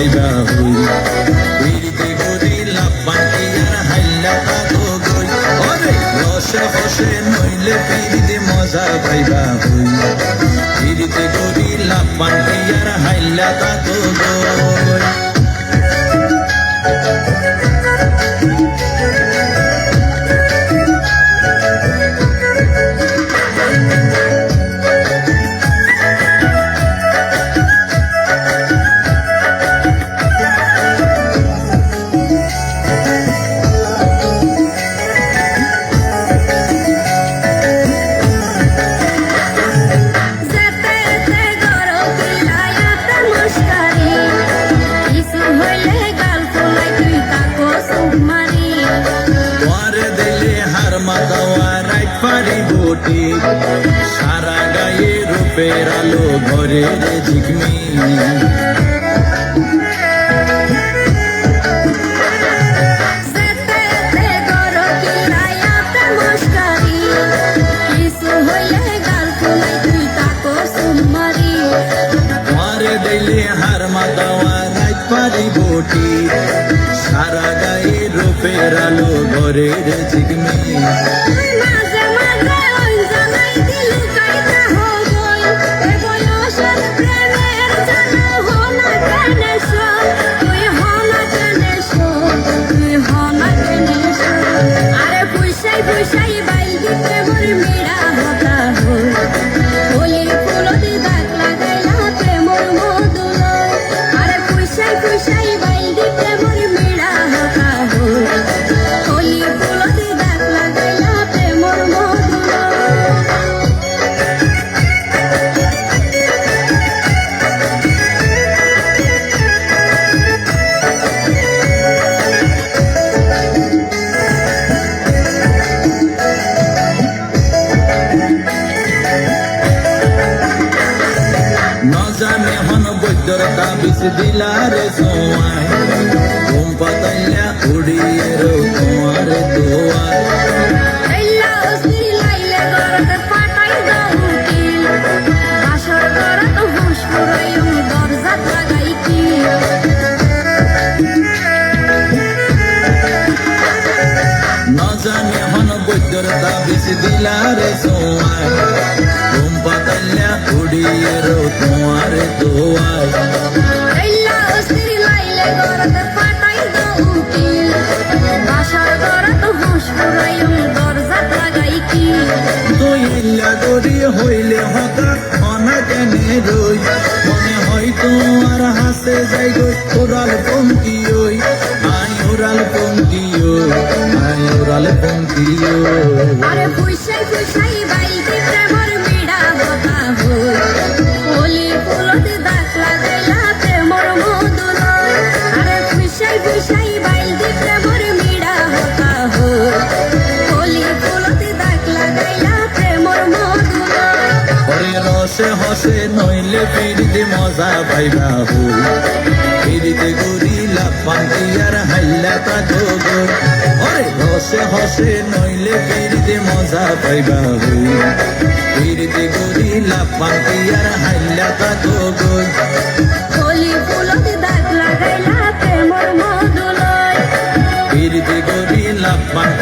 পাইবা হই। পিড়িতে গরি লাপান ইয়ার হাইলা তাতো গই। ওরে রসে হসে নইলে পিড়িতে মজা বটি সারা গায়ে রূপের আলো ঘরে ঝিকমি দিলে হার মাতাওয়া রাইট পারি বটি। সারা গায়ে রূপের আলো ঘরে রে ন জানে হন বৈদ্যর তাবিজ দিলারে সোয়াই। ঘুম পাতাইয়া উড়িয়ে রো তোমার ন জানে হন বৈদ্যর তাবিজ দিলারে সোয়াই। ঘুম পাতাইয়া উড়িয়ে রো তোমার দোয়ার এল্লা অস্থির লাইলে গরতে পাটাই দাও উকিল বাসর গরত হুঁশ ফুরাইম দরজাত লাগাই কি? দইলা গড়ি হইলে রই? মনে হয় তোমার হাসে যাই গো ওরাল পঙ্কি ওই। আই ওরাল পঙ্কি ওই আই ওরাল পঙ্কি ওই। হসে হসে নইলে পিড়িতে মজা পাইবা হো। পিড়িতে গরিলা পান্তি আর হাইলা তা গোবর হসে হসে নইলে পিড়িতে মজা পাইবা হো। পিড়িতে গরিলা পান্তি আর হাইলা তা গোবর হোলি ফুলত গরিলা পান্তি